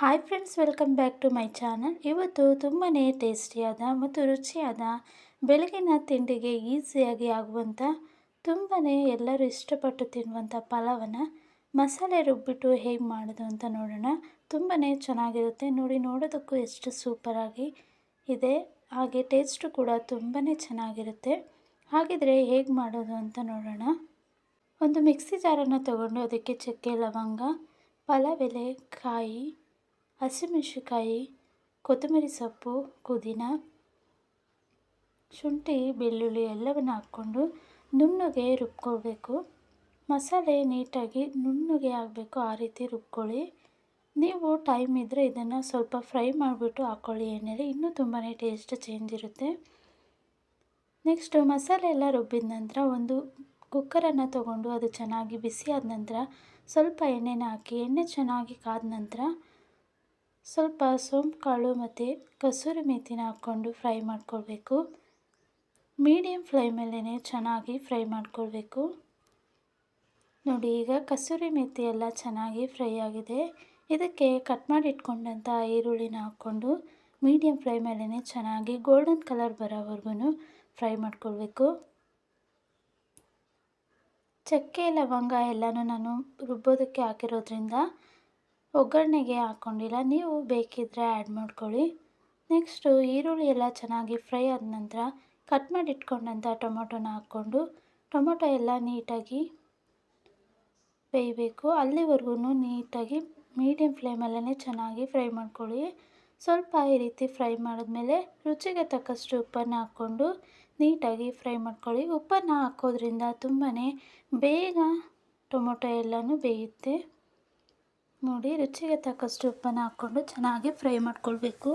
Hi friends welcome back to my channel ಇವತ್ತು ತುಂಬಾ ಟೇಸ್ಟಿಯಾದ ಮತ್ತು ರುಚಿಯಾದ ಬೆಳಗಿನ ತಿಂಡಿಗೆ ಈಸಿಯಾಗಿ ಆಗುವಂಥ ತುಂಬಾ ಎಲ್ಲರೂ ಇಷ್ಟಪಟ್ಟು ತಿನ್ನುವಂಥ ಪಲಾವನ್ನು ಮಸಾಲೆ ರುಬ್ಬಿಟ್ಟು ಹೇಗೆ ಮಾಡೋದು ಅಂತ ನೋಡೋಣ. ತುಂಬಾ ಚೆನ್ನಾಗಿರುತ್ತೆ. ನೋಡಿ, ನೋಡೋದಕ್ಕೂ ಎಷ್ಟು ಸೂಪರಾಗಿ ಇದೆ. ಹಾಗೆ ಟೇಸ್ಟು ಕೂಡ ತುಂಬಾ ಚೆನ್ನಾಗಿರುತ್ತೆ. ಹಾಗಿದ್ರೆ ಹೇಗೆ ಮಾಡೋದು ಅಂತ ನೋಡೋಣ. ಒಂದು ಮಿಕ್ಸಿ ಜಾರನ್ನು ತಗೊಂಡು ಅದಕ್ಕೆ ಚಕ್ಕೆ, ಲವಂಗ, ಪಲಾವ್ ಎಲೆ ಕಾಯಿ ಹಸಿಮೆಣಸಿನ್ಕಾಯಿ, ಕೊತ್ತಂಬರಿ ಸೊಪ್ಪು, ಪುದೀನ, ಶುಂಠಿ, ಬೆಳ್ಳುಳ್ಳಿ ಎಲ್ಲವನ್ನು ಹಾಕ್ಕೊಂಡು ನುಣ್ಣಗೆ ರುಬ್ಕೊಳ್ಬೇಕು. ಮಸಾಲೆ ನೀಟಾಗಿ ನುಣ್ಣಗೆ ಆಗಬೇಕು ಆ ರೀತಿ ರುಬ್ಕೊಳ್ಳಿ. ನೀವು ಟೈಮ್ ಇದ್ದರೆ ಇದನ್ನು ಸ್ವಲ್ಪ ಫ್ರೈ ಮಾಡಿಬಿಟ್ಟು ಹಾಕ್ಕೊಳ್ಳಿ ಎಣ್ಣೆಲಿ, ಇನ್ನೂ ತುಂಬಾ ಟೇಸ್ಟ್ ಚೇಂಜ್ ಇರುತ್ತೆ. ನೆಕ್ಸ್ಟು ಮಸಾಲೆ ಎಲ್ಲ ರುಬ್ಬಿದ ನಂತರ ಒಂದು ಕುಕ್ಕರನ್ನು ತಗೊಂಡು ಅದು ಚೆನ್ನಾಗಿ ಬಿಸಿ ಆದ ನಂತರ ಸ್ವಲ್ಪ ಎಣ್ಣೆನ ಹಾಕಿ, ಎಣ್ಣೆ ಚೆನ್ನಾಗಿ ಕಾದ ನಂತರ ಸ್ವಲ್ಪ ಸೋಂಪು, ಕಾಳು ಮತ್ತು ಕಸೂರಿ ಮೇಥಿನ ಹಾಕ್ಕೊಂಡು ಫ್ರೈ ಮಾಡ್ಕೊಳ್ಬೇಕು. ಮೀಡಿಯಮ್ ಫ್ಲೇಮಲ್ಲೇ ಚೆನ್ನಾಗಿ ಫ್ರೈ ಮಾಡ್ಕೊಳ್ಬೇಕು. ನೋಡಿ, ಈಗ ಕಸೂರಿ ಮೇಥಿ ಎಲ್ಲ ಚೆನ್ನಾಗಿ ಫ್ರೈ ಆಗಿದೆ. ಇದಕ್ಕೆ ಕಟ್ ಮಾಡಿ ಇಟ್ಕೊಂಡಂಥ ಈರುಳ್ಳಿನ ಹಾಕ್ಕೊಂಡು ಮೀಡಿಯಮ್ ಫ್ಲೇಮಲ್ಲೇ ಚೆನ್ನಾಗಿ ಗೋಲ್ಡನ್ ಕಲರ್ ಬರೋವರೆಗೂ ಫ್ರೈ ಮಾಡ್ಕೊಳ್ಬೇಕು. ಚಕ್ಕೆ, ಲವಂಗ ಎಲ್ಲನೂ ನಾನು ರುಬ್ಬೋದಕ್ಕೆ ಹಾಕಿರೋದ್ರಿಂದ ಒಗ್ಗರಣೆಗೆ ಹಾಕ್ಕೊಂಡಿಲ್ಲ ನೀವು ಬೇಕಿದ್ದರೆ ಆ್ಯಡ್ ಮಾಡ್ಕೊಳ್ಳಿ. ನೆಕ್ಸ್ಟು ಈರುಳ್ಳಿ ಎಲ್ಲ ಚೆನ್ನಾಗಿ ಫ್ರೈ ಆದ ನಂತರ ಕಟ್ ಮಾಡಿ ಇಟ್ಕೊಂಡಂಥ ಟೊಮೊಟೊನ ಹಾಕ್ಕೊಂಡು ಟೊಮೊಟೊ ಎಲ್ಲ ನೀಟಾಗಿ ಬೇಯಬೇಕು. ಅಲ್ಲಿವರೆಗೂ ನೀಟಾಗಿ ಮೀಡಿಯಮ್ ಫ್ಲೇಮಲ್ಲೇ ಚೆನ್ನಾಗಿ ಫ್ರೈ ಮಾಡ್ಕೊಳ್ಳಿ. ಸ್ವಲ್ಪ ಈ ರೀತಿ ಫ್ರೈ ಮಾಡಿದ್ಮೇಲೆ ರುಚಿಗೆ ತಕ್ಕಷ್ಟು ಉಪ್ಪನ್ನು ಹಾಕ್ಕೊಂಡು ನೀಟಾಗಿ ಫ್ರೈ ಮಾಡ್ಕೊಳ್ಳಿ. ಉಪ್ಪನ್ನು ಹಾಕೋದ್ರಿಂದ ತುಂಬಾ ಬೇಗ ಟೊಮೊಟೊ ಎಲ್ಲನೂ ಬೇಯುತ್ತೆ. ನೋಡಿ, ರುಚಿಗೆ ತಕ್ಕಷ್ಟು ಉಪ್ಪನ್ನು ಹಾಕ್ಕೊಂಡು ಚೆನ್ನಾಗಿ ಫ್ರೈ ಮಾಡ್ಕೊಳ್ಬೇಕು.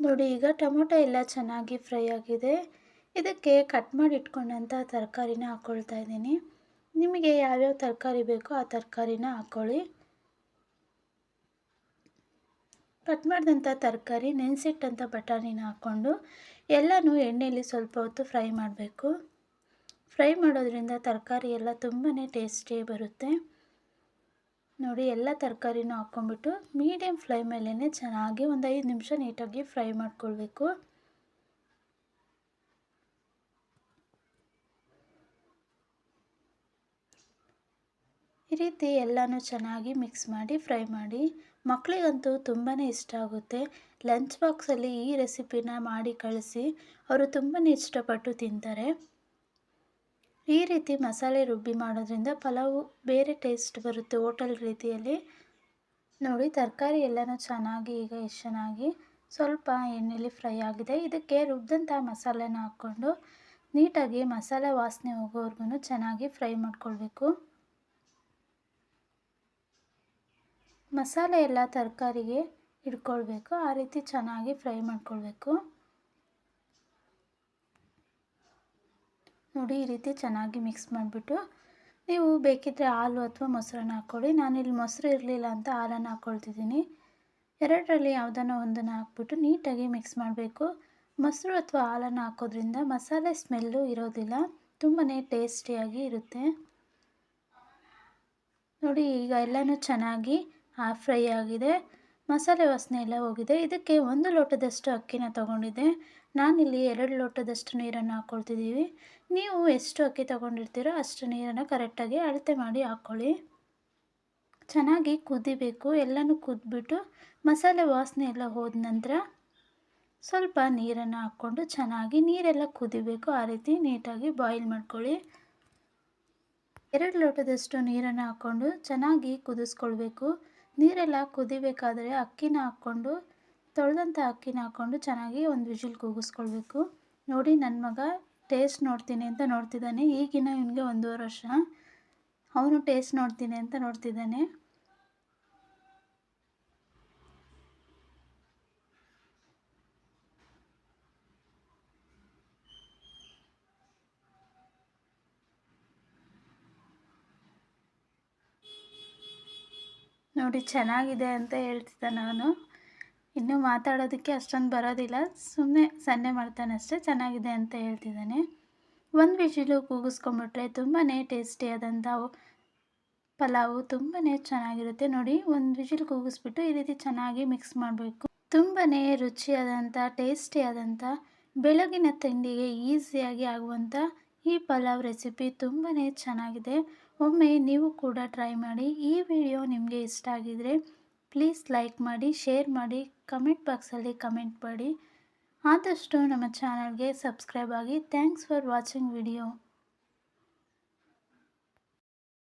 ನೋಡಿ, ಈಗ ಟೊಮೊಟೊ ಎಲ್ಲ ಚೆನ್ನಾಗಿ ಫ್ರೈ ಆಗಿದೆ. ಇದಕ್ಕೆ ಕಟ್ ಮಾಡಿ ಇಟ್ಕೊಂಡಂಥ ತರಕಾರಿನ ಹಾಕ್ಕೊಳ್ತಾ ಇದ್ದೀನಿ. ನಿಮಗೆ ಯಾವ್ಯಾವ ತರಕಾರಿ ಬೇಕೋ ಆ ತರಕಾರಿನ ಹಾಕ್ಕೊಳ್ಳಿ. ಕಟ್ ಮಾಡಿದಂಥ ತರಕಾರಿ, ನೆನೆಸಿಟ್ಟಂಥ ಬಟಾಣಿನ ಹಾಕ್ಕೊಂಡು ಎಲ್ಲನೂ ಎಣ್ಣೆಯಲ್ಲಿ ಸ್ವಲ್ಪ ಹೊತ್ತು ಫ್ರೈ ಮಾಡಬೇಕು. ಫ್ರೈ ಮಾಡೋದ್ರಿಂದ ತರಕಾರಿ ಎಲ್ಲ ತುಂಬಾ ಟೇಸ್ಟಿ ಬರುತ್ತೆ. ನೋಡಿ, ಎಲ್ಲ ತರಕಾರಿನೂ ಹಾಕ್ಕೊಂಬಿಟ್ಟು ಮೀಡಿಯಮ್ ಮೇಲೇ ಚೆನ್ನಾಗಿ ಒಂದು ಐದು ನಿಮಿಷ ನೀಟಾಗಿ ಫ್ರೈ ಮಾಡ್ಕೊಳ್ಬೇಕು. ಈ ರೀತಿ ಎಲ್ಲನೂ ಚೆನ್ನಾಗಿ ಮಿಕ್ಸ್ ಮಾಡಿ ಫ್ರೈ ಮಾಡಿ. ಮಕ್ಕಳಿಗಂತೂ ತುಂಬಾ ಇಷ್ಟ ಆಗುತ್ತೆ. ಲಂಚ್ ಬಾಕ್ಸಲ್ಲಿ ಈ ರೆಸಿಪಿನ ಮಾಡಿ ಕಳಿಸಿ. ಅವರು ತುಂಬಾ ಇಷ್ಟಪಟ್ಟು ತಿಂತಾರೆ. ಈ ರೀತಿ ಮಸಾಲೆ ರುಬ್ಬಿ ಮಾಡೋದ್ರಿಂದ ಪಲಾವು ಬೇರೆ ಟೇಸ್ಟ್ ಬರುತ್ತೆ ಹೋಟೆಲ್ ರೀತಿಯಲ್ಲಿ. ನೋಡಿ, ತರಕಾರಿ ಎಲ್ಲನೂ ಚೆನ್ನಾಗಿ ಈಗ ಎಷ್ಟು ಚೆನ್ನಾಗಿ ಸ್ವಲ್ಪ ಎಣ್ಣೆಲಿ ಫ್ರೈ ಆಗಿದೆ. ಇದಕ್ಕೆ ರುಬ್ಬಿದಂಥ ಮಸಾಲೆನ ಹಾಕ್ಕೊಂಡು ನೀಟಾಗಿ ಮಸಾಲೆ ವಾಸನೆ ಹೋಗೋವರೆಗೂ ಚೆನ್ನಾಗಿ ಫ್ರೈ ಮಾಡ್ಕೊಳ್ಬೇಕು. ಮಸಾಲೆ ಎಲ್ಲ ತರಕಾರಿಗೆ ಇಟ್ಕೊಳ್ಬೇಕು. ಆ ರೀತಿ ಚೆನ್ನಾಗಿ ಫ್ರೈ ಮಾಡ್ಕೊಳ್ಬೇಕು. ನೋಡಿ ಈ ರೀತಿ ಚೆನ್ನಾಗಿ ಮಿಕ್ಸ್ ಮಾಡಿಬಿಟ್ಟು ನೀವು ಬೇಕಿದ್ದರೆ ಹಾಲು ಅಥವಾ ಮೊಸರನ್ನ ಹಾಕ್ಕೊಳ್ಳಿ. ನಾನಿಲ್ಲಿ ಮೊಸರು ಇರಲಿಲ್ಲ ಅಂತ ಹಾಲನ್ನು ಹಾಕ್ಕೊಳ್ತಿದ್ದೀನಿ. ಎರಡರಲ್ಲಿ ಯಾವುದನ್ನ ಒಂದನ್ನು ಹಾಕ್ಬಿಟ್ಟು ನೀಟಾಗಿ ಮಿಕ್ಸ್ ಮಾಡಬೇಕು. ಮೊಸರು ಅಥವಾ ಹಾಲನ್ನು ಹಾಕೋದ್ರಿಂದ ಮಸಾಲೆ ಸ್ಮೆಲ್ಲು ಇರೋದಿಲ್ಲ. ತುಂಬಾ ಟೇಸ್ಟಿಯಾಗಿ ಇರುತ್ತೆ. ನೋಡಿ ಈಗ ಎಲ್ಲನೂ ಚೆನ್ನಾಗಿ ಫ್ರೈ ಆಗಿದೆ. ಮಸಾಲೆ ವಾಸನೆ ಎಲ್ಲ ಹೋಗಿದೆ. ಇದಕ್ಕೆ ಒಂದು ಲೋಟದಷ್ಟು ಅಕ್ಕಿನ ತೊಗೊಂಡಿದ್ದೆ. ನಾನಿಲ್ಲಿ ಎರಡು ಲೋಟದಷ್ಟು ನೀರನ್ನು ಹಾಕ್ಕೊಳ್ತಿದ್ದೀವಿ ನೀವು ಎಷ್ಟು ಅಕ್ಕಿ ತಗೊಂಡಿರ್ತೀರೋ ಅಷ್ಟು ನೀರನ್ನು ಕರೆಕ್ಟಾಗಿ ಅಳತೆ ಮಾಡಿ ಹಾಕ್ಕೊಳ್ಳಿ. ಚೆನ್ನಾಗಿ ಕುದಿಬೇಕು, ಎಲ್ಲನೂ ಕುದ್ಬಿಟ್ಟು ಮಸಾಲೆ ವಾಸನೆ ಎಲ್ಲ ಹೋದ ನಂತರ ಸ್ವಲ್ಪ ನೀರನ್ನು ಹಾಕ್ಕೊಂಡು ಚೆನ್ನಾಗಿ ನೀರೆಲ್ಲ ಕುದಿಬೇಕು. ಆ ರೀತಿ ನೀಟಾಗಿ ಬಾಯ್ಲ್ ಮಾಡ್ಕೊಳ್ಳಿ. ಎರಡು ಲೋಟದಷ್ಟು ನೀರನ್ನು ಹಾಕ್ಕೊಂಡು ಚೆನ್ನಾಗಿ ಕುದಿಸ್ಕೊಳ್ಬೇಕು. ನೀರೆಲ್ಲ ಕುದಿಬೇಕಾದರೆ ಅಕ್ಕಿನ ಹಾಕ್ಕೊಂಡು ತೊಳೆದಂಥ ಅಕ್ಕಿನ ಹಾಕ್ಕೊಂಡು ಚೆನ್ನಾಗಿ ಒಂದು ವಿಜಿಲ್ ಕೂಗಿಸ್ಕೊಳ್ಬೇಕು. ನೋಡಿ ನನ್ನ ಮಗ ಟೇಸ್ಟ್ ನೋಡ್ತೀನಿ ಅಂತ ನೋಡ್ತಿದ್ದಾನೆ. ಈಗಿನ ಇವನಿಗೆ ಒಂದೂವರೆ ವರ್ಷ. ಅವನು ಟೇಸ್ಟ್ ನೋಡ್ತೀನಿ ಅಂತ ನೋಡ್ತಿದ್ದಾನೆ. ನೋಡಿ ಚೆನ್ನಾಗಿದೆ ಅಂತ ಹೇಳ್ತಿದ್ದ ನಾನು. ಇನ್ನೂ ಮಾತಾಡೋದಕ್ಕೆ ಅಷ್ಟೊಂದು ಬರೋದಿಲ್ಲ. ಸುಮ್ಮನೆ ಸನ್ನೆ ಮಾಡ್ತಾನೆ ಅಷ್ಟೇ, ಚೆನ್ನಾಗಿದೆ ಅಂತ ಹೇಳ್ತಿದ್ದಾನೆ. ಒಂದು ವಿಷಿಲು ಕೂಗಿಸ್ಕೊಂಬಿಟ್ರೆ ತುಂಬಾ ಟೇಸ್ಟಿಯಾದಂಥ ಪಲಾವು ತುಂಬಾ ಚೆನ್ನಾಗಿರುತ್ತೆ. ನೋಡಿ, ಒಂದು ವಿಜಿಲ್ ಕೂಗಿಸ್ಬಿಟ್ಟು ಈ ರೀತಿ ಚೆನ್ನಾಗಿ ಮಿಕ್ಸ್ ಮಾಡಬೇಕು. ತುಂಬಾ ರುಚಿಯಾದಂಥ ಟೇಸ್ಟಿಯಾದಂಥ ಬೆಳಗಿನ ತಿಂಡಿಗೆ ಈಸಿಯಾಗಿ ಆಗುವಂಥ ಈ ಪಲಾವ್ ರೆಸಿಪಿ ತುಂಬಾ ಚೆನ್ನಾಗಿದೆ. ಒಮ್ಮೆ ನೀವು ಕೂಡ ಟ್ರೈ ಮಾಡಿ. ಈ ವಿಡಿಯೋ ನಿಮಗೆ ಇಷ್ಟ ಆಗಿದರೆ ಪ್ಲೀಸ್ ಲೈಕ್ ಮಾಡಿ ಶೇರ್ ಮಾಡಿ ಕಮೆಂಟ್ ಬಾಕ್ಸಲ್ಲಿ ಕಮೆಂಟ್ ಮಾಡಿ. ಆದಷ್ಟು ನಮ್ಮ ಚಾನಲ್ಗೆ ಸಬ್ಸ್ಕ್ರೈಬ್ ಆಗಿ. Thanks for watching video